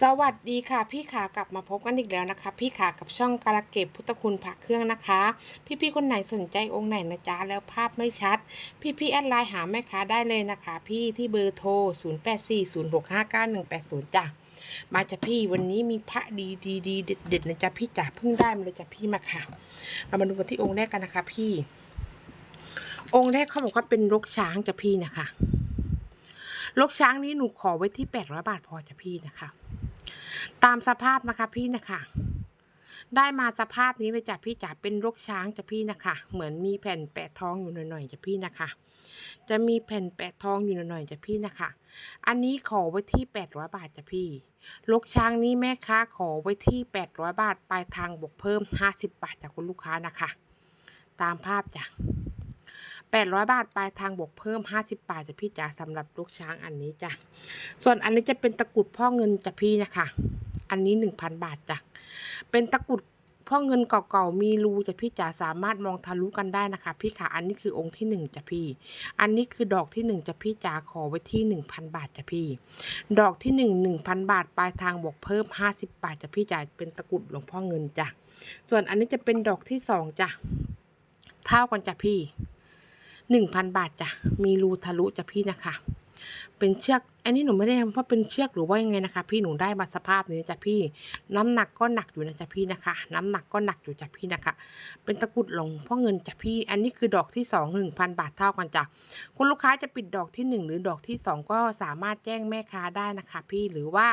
สวัสดีค่ะ พี่ขากลับมาพบกันอีกแล้วนะคะ พี่ขากับช่องการะเก็บพุทธคุณผักเครื่องนะคะ พี่ๆคนไหนสนใจองค์ไหนนะจ๊ะแล้วภาพไม่ชัด พี่ๆแอดไลน์หาแม่ค้าได้เลยนะคะ พี่ที่เบอร์โทร 0840659180 จ้ะ มาจ้ะพี่วันนี้มีพระดีดีดีเด็ดเด็ดๆนะจ๊ะพี่จ๋าเพิ่งได้มาเลยจ้ะพี่มาค่ะ เรามาดูกันที่องค์แรกกันนะคะ พี่ องค์แรกเขาบอกว่าเป็นรกช้างจ้ะพี่นะคะลกช้างนี้หนูขอไว้ที่แปดร้อยบาทพอจ้ะพี่นะคะ ตามสภาพนะคะพี่นะคะ ได้มาสภาพนี้เลยจ้ะพี่จ๋าเป็นรกช้างจ้ะพี่นะคะ เหมือนมีแผ่นแปะทองอยู่หน่อยๆจ้ะพี่นะคะ จะมีแผ่นแปะทองอยู่หน่อยๆจ้ะพี่นะคะ อันนี้ขอไว้ที่แปดร้อยบาทจ้ะพี่ลกช้างนี้แม่ค้าขอไว้ที่แปดร้อยบาทปลายทางบวกเพิ่มห้าสิบบาทจากคุณลูกค้านะคะ ตามภาพจ้ะ แปดร้อยบาทปลายทางบวกเพิ่มห้าสิบบาทจ้ะพี่จ๋าสำหรับลูกช้างอันนี้จ้ะ ส่วนอันนี้จะเป็นตะกรุดพ่อเงินจ้ะพี่นะคะ อันนี้หนึ่งพันบาทจ้ะ เป็นตะกรุดพ่อเงินเก่าๆมีรูจ้ะพี่จ๋าสามารถมองทะลุกันได้นะคะ พี่ค่ะอันนี้คือองค์ที่หนึ่งจ้ะพี่ อันนี้คือดอกที่หนึ่งจ้ะพี่จ๋าขอไว้ที่หนึ่งพันบาทจ้ะพี่ ดอกที่หนึ่งหนึ่งพันบาทปลายทางบวกเพิ่มห้าสิบบาทจ้ะพี่จ๋าเป็นตะกรุดหลวงพ่อเงินจ้ะ ส่วนอันนี้จะเป็นดอกที่สองจ้ะเท่ากันจ้ะพี่ หนึ่งพันบาทจ้ะ มีรูทะลุจ้ะพี่นะคะ เป็นเชือก อันนี้หนูไม่ได้ทำเพราะเป็นเชือกหรือว่ายังไงนะคะ พี่หนูได้มาสภาพนี้จ้ะพี่ น้ำหนักก็หนักอยู่นะจ้ะพี่นะคะ น้ำหนักก็หนักอยู่จ้ะพี่นะคะ เป็นตะกรุดหลงพ่อเงินจ้ะพี่ อันนี้คือดอกที่สองหนึ่งพันบาทเท่ากันจ้ะ คุณลูกค้าจะปิดดอกที่หนึ่งหรือดอกที่สองก็สามารถแจ้งแม่ค้าได้นะคะ พี่ หรือว่า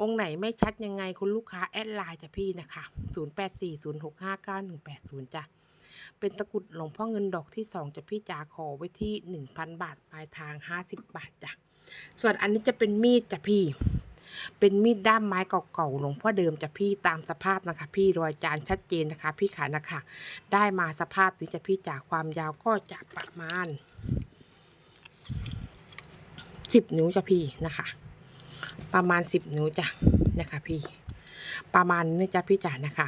องค์ไหนไม่ชัดยังไงคุณลูกค้าแอดไลน์จ้ะพี่นะคะ 0 8 4 0 6 5 9 1 8 0จ้ะ เป็นตะกรุดหลวงพ่อเงินดอกที่สองจะพี่จ๋าขอไว้ที่หนึ่งพันบาทปลายทางห้าสิบบาทจ้ะส่วนอันนี้จะเป็นมีดจ้ะพี่ เป็นมีดด้ามไม้เก่าๆหลวงพ่อเดิมจ้ะพี่ตามสภาพนะคะ พี่รอยจานชัดเจนนะคะ พี่ขานะคะ ได้มาสภาพนี้จะพี่จ๋าความยาวก็จะประมาณสิบนิ้วจ้ะพี่นะคะ ประมาณสิบนิ้วจ้ะนะคะพี่ ประมาณนี้จ้ะพี่จ๋านะคะ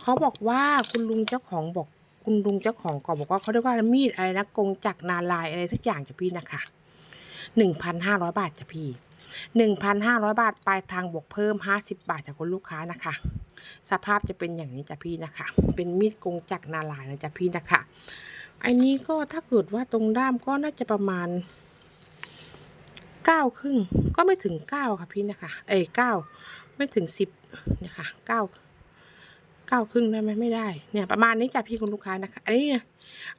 เขาบอกว่าคุณลุงเจ้าของบอก คุณลุงเจ้าของก็บอกว่าเขาเรียกว่ามีดอะไรนะกงจักรนาลายอะไรสักอย่างจ้ะพี่นะคะหนึ่งพันห้าร้อยบาทจ้ะพี่หนึ่งพันห้าร้อยบาทปลายทางบวกเพิ่มห้าสิบบาทจากคุณลูกค้านะคะ สภาพจะเป็นอย่างนี้จ้ะพี่นะคะ เป็นมีดกงจักรนาลายนะจ้ะพี่นะคะอันนี้ก็ถ้าเกิดว่าตรงด้ามก็น่าจะประมาณเก้าครึ่งก็ไม่ถึงเก้าค่ะพี่นะคะ เอ้ยเก้าไม่ถึงสิบนะคะเก้า เก้าครึ่งได้ไหมไม่ได้ เนี่ยประมาณนี้จ้ะพี่คุณลูกค้านะคะ อันนี้นี่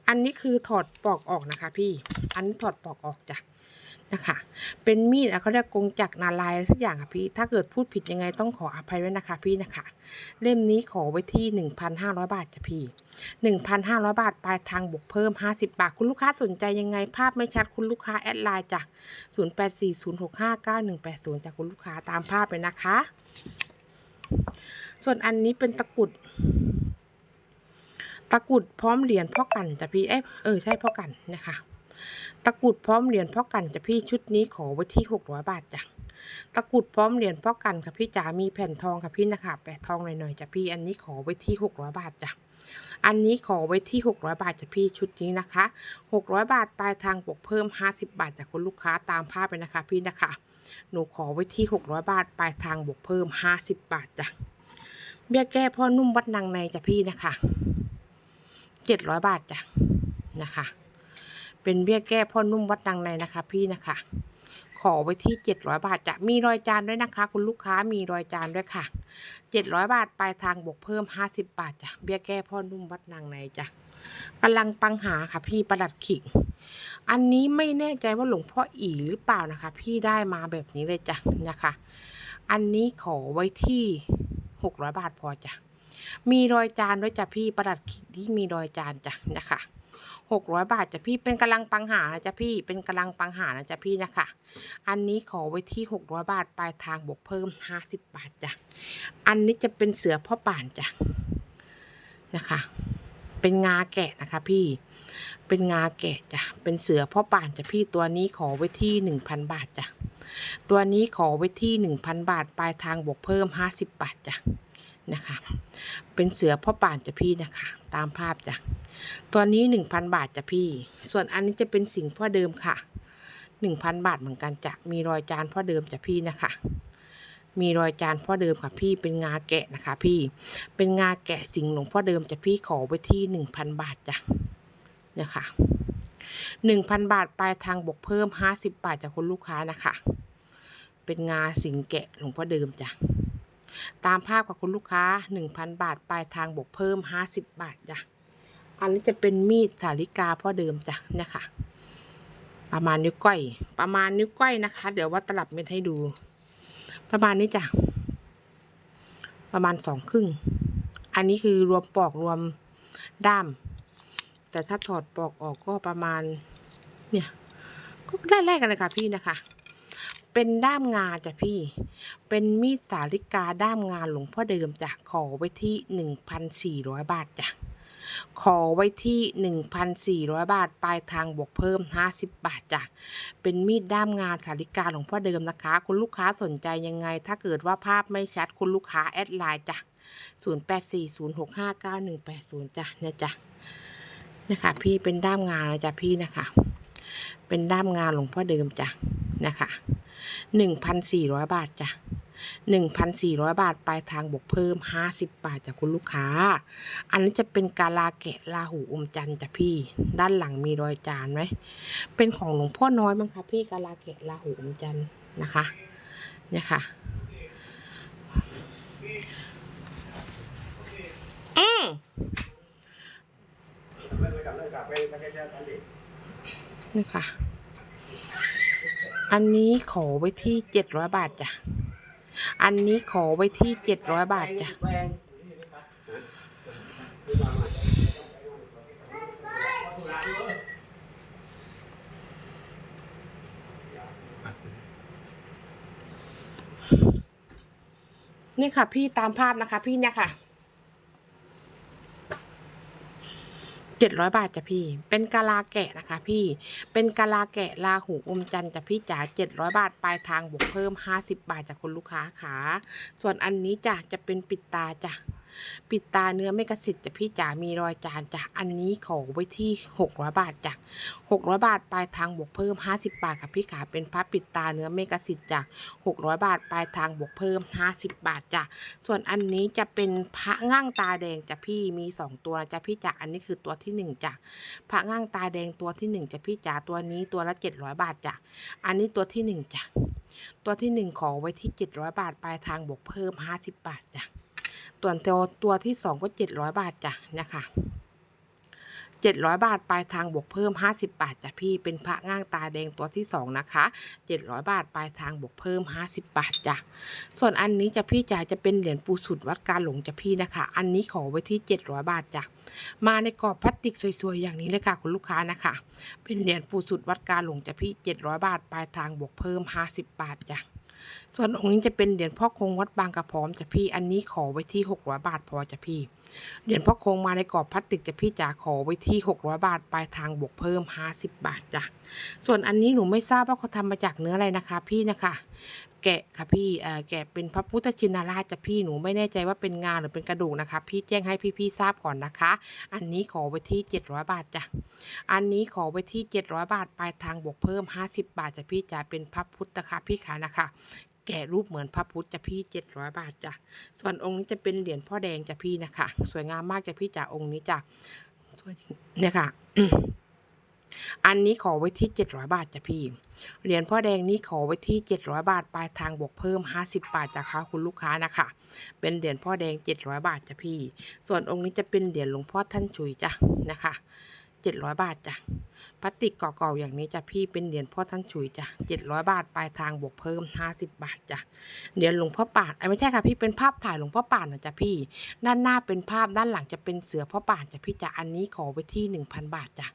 อันนี้คือถอดปลอกออกนะคะ พี่ อันนี้ถอดปลอกออกจ้ะนะคะ เป็นมีดเขาเรียกกงจักรนาลายอะไรสักอย่างค่ะพี่ ถ้าเกิดพูดผิดยังไงต้องขออภัยด้วยนะคะ พี่นะคะ เล่มนี้ขอไว้ที่หนึ่งพันห้าร้อยบาทจ้ะพี่หนึ่งพันห้าร้อยบาทปลายทางบวกเพิ่มห้าสิบบาท คุณลูกค้าสนใจยังไง ภาพไม่ชัดคุณลูกค้าแอดไลน์จ้ะศูนย์แปดสี่ศูนย์หกห้าเก้าหนึ่งแปดศูนย์จากคุณลูกค้าตามภาพเลยนะคะ ส่วนอันนี้เป็นตะกุด ตะกุดพร้อมเหรียญพ่อกันจ้ะพี่ เอ๊ะเออใช่พ่อกันนะคะ ตะกุดพร้อมเหรียญพ่อกันจ้ะพี่ชุดนี้ขอไว้ที่หกร้อยบาทจ้ะ ตะกุดพร้อมเหรียญพ่อกันค่ะพี่จ๋า มีแผ่นทองค่ะพี่นะคะ แปะทองหน่อยๆจ้ะพี่ อันนี้ขอไว้ที่หกร้อยบาทจ้ะอันนี้ขอไว้ที่หกร้อยบาทจ้ะพี่ชุดนี้นะคะหกร้อยบาทปลายทางบวกเพิ่มห้าสิบบาทจากคุณลูกค้าตามภาพไปนะคะ พี่นะคะ หนูขอไว้ที่หกร้อยบาทปลายทางบวกเพิ่มห้าสิบบาทจ้ะ เบี้ยแก้พ่อนุ่มวัดนางในจ้ะพี่นะคะเจ็ดร้อยบาทจ้ะนะคะ เป็นเบี้ยแก้พ่อนุ่มวัดนางในนะคะ พี่นะคะ ขอไว้ที่เจ็ดร้อยบาทจะมีรอยจานด้วยนะคะ คุณลูกค้ามีรอยจานด้วยค่ะเจ็ดร้อยบาทปลายทางบวกเพิ่มห้าสิบบาทจ้ะเบี้ยแก้พ่อนุ่มวัดนางในจ้ะกำลังปังหาค่ะพี่ประหลัดขิงอันนี้ไม่แน่ใจว่าหลวงพ่ออีหรือเปล่านะคะ พี่ได้มาแบบนี้เลยจ้ะนะคะ อันนี้ขอไว้ที่ หกร้อยบาทพอจ้ะมีรอยจานด้วยจ้ะพี่ประดัดขิกที่มีรอยจานจ้ะนะคะหกร้อยบาทจ้ะพี่เป็นกำลังปังหานะจ้ะพี่เป็นกำลังปังหานะจ้ะพี่นะคะ อันนี้ขอไว้ที่หกร้อยบาทปลายทางบวกเพิ่มห้าสิบบาทจ้ะอันนี้จะเป็นเสือพ่อป่านจ้ะนะคะ เป็นงาแกะนะคะพี่เป็นงาแกะจ้ะเป็นเสือพ่อป่านจ้ะพี่ตัวนี้ขอไว้ที่หนึ่งพันบาทจ้ะ ตัวนี้ขอไว้ที่หนึ่งพันบาท ปลายทางบวกเพิ่มห้าสิบบาทจ้ะนะคะ เป็นเสือพ่อป่านจ้ะพี่นะคะ ตามภาพจ้ะตัวนี้หนึ่งพันบาทจ้ะพี่ ส่วนอันนี้จะเป็นสิงห์พ่อเดิมค่ะหนึ่งพันบาทเหมือนกันจ้ะมีรอยจานพ่อเดิมจ้ะพี่นะคะมีรอยจานพ่อเดิมค่ะพี่เป็นงาแกะนะคะพี่เป็นงาแกะสิงหลวงพ่อเดิมจะพี่ขอไว้ที่หนึ่งพันบาทจ้ะเนี่ยค่ะ หนึ่งพันบาทปลายทางบวกเพิ่มห้าสิบบาทจากคุณลูกค้านะคะ เป็นงาสิงแกะหลวงพ่อเดิมจ้ะตามภาพกับคุณลูกค้าหนึ่งพันบาทปลายทางบวกเพิ่มห้าสิบบาทจ้ะอันนี้จะเป็นมีดสาลิกาพ่อเดิมจ้ะเนี่ยค่ะ ประมาณนิ้วก้อย ประมาณนิ้วก้อยนะคะ เดี๋ยววัดตลับเม็ดให้ดู ประมาณนี้จ้ะประมาณสองครึ่ง อันนี้คือรวมปอกรวมด้าม แต่ถ้าถอดปลอกออกก็ประมาณ เนี่ย ก็ได้แรกกันเลยค่ะพี่นะคะ เป็นด้ามงาจ้ะพี่ เป็นมีดสาลิกาด้ามงาหลวงพ่อเดิมจ้ะ ขอไว้ที่หนึ่งพันสี่ร้อยบาทจ้ะ ขอไว้ที่หนึ่งพันสี่ร้อยบาท ปลายทางบวกเพิ่มห้าสิบบาทจ้ะ เป็นมีดด้ามงานสาริกาหลวงพ่อเดิมนะคะ คุณลูกค้าสนใจยังไง ถ้าเกิดว่าภาพไม่ชัดคุณลูกค้าแอดไลน์จ้ะ0 8 4 0 6 5 9 1 8 0จ้ะเนี่ยจ้ะ นะคะ พี่เป็นด้ามงานนะจ้ะพี่นะคะ เป็นด้ามงานหลวงพ่อเดิมจ้ะนะคะ1,400บาทจ้ะ1,400บาทปลายทางบวกเพิ่ม50บบาทจากคุณลูกค้า อันนี้จะเป็นกาลาแกะลาหูอมจันจ้ะพี่ ด้านหลังมีรอยจานไหมเป็นของหลวงพ่อน้อยมั้งคะพี่กาลาเกะลาหูอมจันนะคะ เนี่ยค่ะอืม นี่ค่ะ อันนี้ขอไว้ที่เจ็ดร้อยบาทจ้ะ อันนี้ขอไว้ที่เจ็ดร้อยบาทจ้ะ นี่ค่ะพี่ตามภาพนะคะ พี่เนี่ยค่ะ เจ็ดร้อยบาทจ้ะพี่ เป็นกะลาแกะนะคะ พี่ เป็นกะลาแกะลาหูอมจันจ้ะพี่จ๋าเจ็ดร้อยบาทปลายทางบวกเพิ่มห้าสิบบาทจากคุณลูกค้าขาส่วนอันนี้จ้ะจะเป็นปิดตาจ้ะ ปิดตาเนื้อไม่กระสิทธิ์จะพี่จ๋ามีรอยจานจ้ะอันนี้ขอไว้ที่หกร้อยบาทจ้ะหกร้อยบาทปลายทางบวกเพิ่มห้าสิบบาทค่ะพี่ขาเป็นพับปิดตาเนื้อไม่กสิทธิ์จ้ะหกร้อยบาทปลายทางบวกเพิ่มห้าสิบบาทจ้ะส่วนอันนี้จะเป็นพระง่างตาแดงจ้ะพี่มีสองตัวนะจ้ะพี่จ๋าอันนี้คือตัวที่หนึ่งจ้ะพระง่างตาแดงตัวที่หนึ่งจ้ะพี่จ๋าตัวนี้ตัวละเจ็ดร้อยบาทจ้ะอันนี้ตัวที่หนึ่งจ้ะตัวที่หนึ่งขอไว้ที่เจ็ดร้อยบาทปลายทางบวกเพิ่มห้าสิบบาทจ้ะ ตัวตัวตัวที่สองก็เจ็ดร้อยบาทจ้ะนะคะเจ็ดร้อยบาทปลายทางบวกเพิ่มห้าสิบบาทจ้ะพี่เป็นพระง่างตาแดงตัวที่สองนะคะเจ็ดร้อยบาทปลายทางบวกเพิ่มห้าสิบบาทจ้ะส่วนอันนี้จะพี่จ๋าจะเป็นเหรียญปูสุดวัดการหลงจะพี่นะคะ อันนี้ขอไว้ที่700บาทจ้ะมาในกรอบพลาสติกสวยๆอย่างนี้เลยค่ะคุณลูกค้านะคะ เป็นเหรียญปูสุดวัดการหลงจะพี่700บาทปลายทางบวกเพิ่ม50บาทจ้ะ ส่วนองค์นี้จะเป็นเหรียญพ่อคงวัดบางกระพร้อมจะพี่ อันนี้ขอไว้ที่600บาทพอจะพี่ เหรียญพ่อคงมาในกรอบพลาสติกจะพี่จ๋าขอไว้ที่600บาทปลายทางบวกเพิ่ม50บาทจ้ะ ส่วนอันนี้หนูไม่ทราบว่าเขาทำมาจากเนื้ออะไรนะคะ พี่นะคะ แกะค่ะพี่แกะเป็นพระพุทธชินราชจ้ะพี่หนูไม่แน่ใจว่าเป็นงานหรือเป็นกระดูกนะคะ พี่แจ้งให้พี่ๆทราบก่อนนะคะ อันนี้ขอไว้ที่700บาทจ้ะอันนี้ขอไว้ที่700บาทปลายทางบวกเพิ่ม 50 บาทจ้ะพี่จะเป็นพระพุทธนะคะพี่ขานะคะแกะรูปเหมือนพระพุทธจ้ะพี่700บาทจ้ะ ส่วนองค์นี้จะเป็นเหรียญพ่อแดงจ้ะพี่นะคะ สวยงามมากจ้ะพี่จ้ะองค์นี้จ้ะ สวยเนี่ยค่ะ อันนี้ขอไว้ที่ 700 บาทจ้ะพี่เหรียญพ่อแดงนี้ขอไว้ที่ 700 บาท ปลายทางบวกเพิ่ม 50 บาทจากค่ะคุณลูกค้านะคะ เป็นเหรียญพ่อแดง 700 บาทจ้ะพี่ ส่วนองค์นี้จะเป็นเหรียญหลวงพ่อท่านชุยจ้ะนะคะ 700 บาทจ้ะพลาสติกเก่าๆอย่างนี้จ้ะพี่เป็นเหรียญพ่อท่านฉุยจ้ะ700 บาทปลายทางบวกเพิ่ม 50 บาทจ้ะเหรียญหลวงพ่อป่านอ้ไม่ใช่ค่ะพี่เป็นภาพถ่ายหลวงพ่อป่านนะจ้ะพี่ ด้านหน้าเป็นภาพด้านหลังจะเป็นเสือพ่อป่านจ้ะพี่จ้ะอันนี้ขอไว้ที่ 1,000 บาทจ้ะ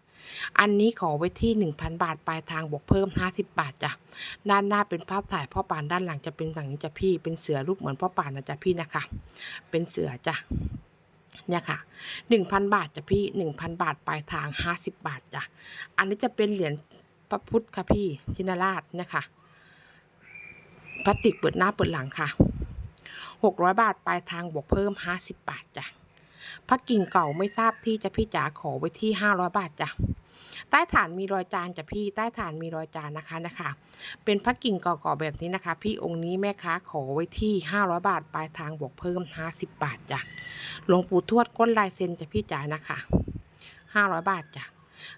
อันนี้ขอไว้ที่ 1,000 บาท ปลายทางบวกเพิ่ม 50 บาทจ้ะ ด้านหน้าเป็นภาพถ่ายพ่อปานด้านหลังจะเป็นอย่งนี้จ้ะพี่ เป็นเสือรูปเหมือนพ่อปานนะจ้ะพี่นะคะ เป็นเสือจ้ะ เนี่ยค่ะ 1,000 บาทจ้ะพี่ 1,000 บาทปลายทาง 50 บาทจ้ะอันนี้จะเป็นเหรียญพระพุทธค่ะพี่ชินราชนะคะพลาสติกเปิดหน้าเปิดหลังค่ะ 600 บาทปลายทางบวกเพิ่ม 50 บาทจ้ะพระกิ่งเก่าไม่ทราบที่จะพี่จ๋าขอไว้ที่ 500 บาทจ้ะ ใต้ฐานมีรอยจานจ้ะพี่ใต้ฐานมีรอยจานนะคะนะคะ เป็นพระกิ่งก่อๆแบบนี้นะคะ พี่องค์นี้แม่ค้าขอไว้ที่ 500 บาทปลายทางบวกเพิ่ม 50 บาทจ้ะหลวงปู่ทวดก้นลายเซ็นจ้ะพี่จ๋านะคะ 500 บาทจ้ะ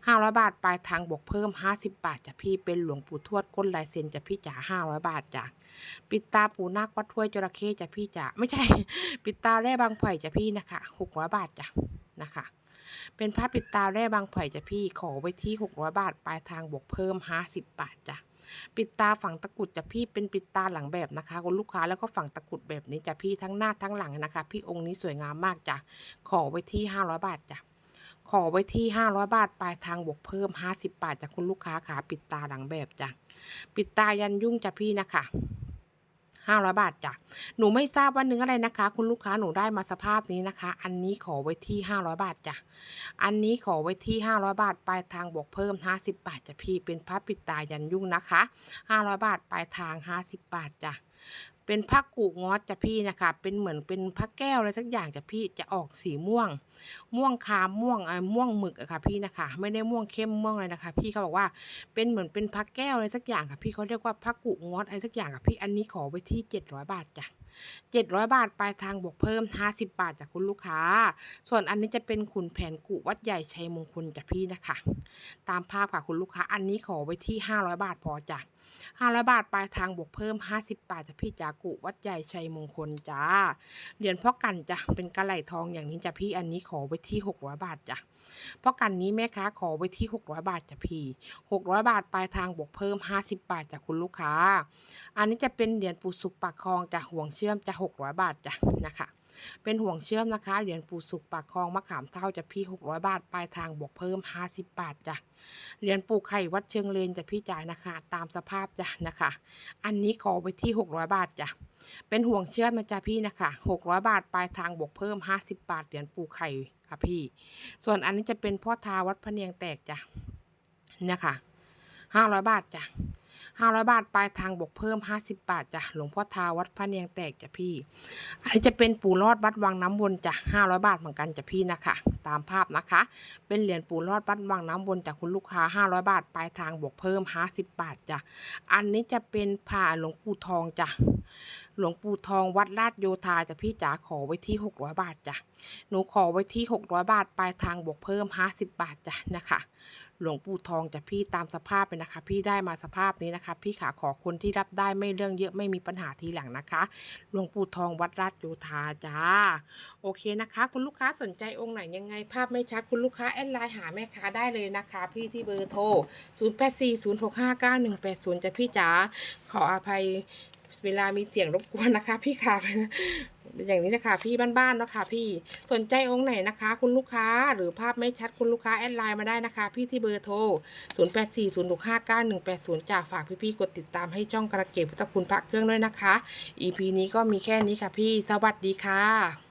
500บาทปลายทางบวกเพิ่ม50บาทจ้ะพี่เป็นหลวงปู่ทวดก้นลายเซ็นจ้ะพี่จ๋า500บาทจ้ะปิดตาปูนาควัดถ้วยจระเข้จ้ะพี่จ๋าไม่ใช่ ปิดตาแร่บางไผ่จ้ะพี่นะคะ600บาทจ้ะนะคะ เป็นผ้าปิดตาแร่บางไผ่จ้ะพี่ขอไว้ที่ 600 บาท ปลายทางบวกเพิ่ม 50 บาทจ้ะปิดตาฝั่งตะกุดจ้ะพี่เป็นปิดตาหลังแบบนะคะคุณลูกค้าแล้วก็ฝั่งตะกุดแบบนี้จ้ะพี่ทั้งหน้าทั้งหลังนะคะ พี่องค์นี้สวยงามมากจ้ะขอไว้ที่ 500 บาทจ้ะขอไว้ที่ 500 บาท ปลายทางบวกเพิ่ม 50 บาทจากคุณลูกค้าขาปิดตาหลังแบบจ้ะ ปิดตายันยุ่งจ้ะพี่นะคะ 500 บาทจ้ะ หนูไม่ทราบว่าเนื้ออะไรนะคะ คุณลูกค้าหนูได้มาสภาพนี้นะคะ อันนี้ขอไว้ที่ 500 บาทจ้ะ อันนี้ขอไว้ที่ 500 บาท ปลายทางบวกเพิ่ม 50 บาทจ้ะพี่ เป็นพระปิดตายันยุ่งนะคะ 500 บาทปลายทาง 50 บาทจ้ะ เป็นผ้ากูงอสจ้ะพี่นะคะ เป็นเหมือนเป็นผ้าแก้วอะไรสักอย่างจ้ะพี่จะออกสีม่วง ม่วงคามม่วงไอ้ม่วงหมึกอะค่ะพี่นะคะ ไม่ได้ม่วงเข้มม่วงเลยนะคะ พี่เขาบอกว่าเป็นเหมือนเป็นผ้าแก้วอะไรสักอย่างค่ะพี่เขาเรียกว่าผ้ากูงอสอะไรสักอย่างค่ะพี่อันนี้ขอไว้ที่700บาทจ้ะ700บาทปลายทางบวกเพิ่ม50บาทจากคุณลูกค้า ส่วนอันนี้จะเป็นขุนแผนกุวัดใหญ่ชัยมงคลจ้ะพี่นะคะ ตามภาพค่ะคุณลูกค้า อันนี้ขอไว้ที่500บาทพอจ้ะ 500 บาทปลายทางบวกเพิ่ม 50 บาทจะพี่จากกุวัดใหญ่ชัยมงคลจ้า เหรียญพ่อกันจ้ะเป็นกระไหลทองอย่างนี้จ้ะพี่อันนี้ขอไว้ที่ 600 บาทจ้ะพ่อกันนี้แม่ค้าขอไว้ที่ 600 บาทจ้ะพี่ 600 บาทปลายทางบวกเพิ่ม 50 บาทจากคุณลูกค้า อันนี้จะเป็นเหรียญปูสุกปากคลองจากห่วงเชื่อมจะ600 บาทจ้ะนะคะ เป็นห่วงเชื่อมนะคะ เหรียญปูสุกปากคลองมะขามเท่าจะพี่ 600 บาท ปลายทางบวกเพิ่ม 50 บาทจ้ะ เหรียญปูไข่วัดเชิงเลนจะพี่จ่ายนะคะ ตามสภาพจ้ะนะคะ อันนี้ขอไว้ที่ 600 บาทจ้ะ เป็นห่วงเชื่อมนะจ๊ะพี่นะคะ 600 บาท ปลายทางบวกเพิ่ม 50 บาท เหรียญปูไข่ค่ะพี่ ส่วนอันนี้จะเป็นพ่อทาวัดพะเนียงแตกจ้ะ นะคะ 500 บาทจ้ะ 500 บาทปลายทางบวกเพิ่ม 50 บาทจ้ะหลวงพ่อทาวัดพระเนียงแตกจ้ะพี่ อันนี้จะเป็นปู่รอดวัดวังน้ำวนจ้ะ500 บาทเหมือนกันจ้ะพี่นะคะ ตามภาพนะคะ เป็นเหรียญปู่รอดวัดวังน้ำวนจากคุณลูกค้า 500 บาทปลายทางบวกเพิ่ม 50 บาทจ้ะอันนี้จะเป็นผ่าหลวงปู่ทองจ้ะหลวงปู่ทองวัดลาดโยธาจ้ะพี่จ๋าขอไว้ที่ 600 บาทจ้ะหนูขอไว้ที่ 600 บาทปลายทางบวกเพิ่ม 50 บาทจ้ะนะคะ หลวงปู่ทองจะพี่ตามสภาพเลยนะคะ พี่ได้มาสภาพนี้นะคะ พี่ขาขอคนที่รับได้ไม่เรื่องเยอะไม่มีปัญหาทีหลังนะคะ หลวงปู่ทองวัดราชโยธาจ้า โอเคนะคะ คุณลูกค้าสนใจองค์ไหนยังไงภาพไม่ชัดคุณลูกค้าแอดไลน์หาแม่ค้าได้เลยนะคะ พี่ที่เบอร์โทร 0840659180จะพี่จ๋าขออภัยเวลามีเสียงรบกวนนะคะ พี่ขาไปนะ อย่างนี้นะคะพี่บ้านๆเนาะค่ะพี่สนใจองค์ไหนนะคะ คุณลูกค้าหรือภาพไม่ชัดคุณลูกค้าแอดไลน์มาได้นะคะ พี่ที่เบอร์โทร 0840659180จากฝากพี่ๆกดติดตามให้ช่องกระเก็บพุทธคุณพระเครื่องด้วยนะคะ EP นี้ก็มีแค่นี้ค่ะพี่สวัสดีค่ะ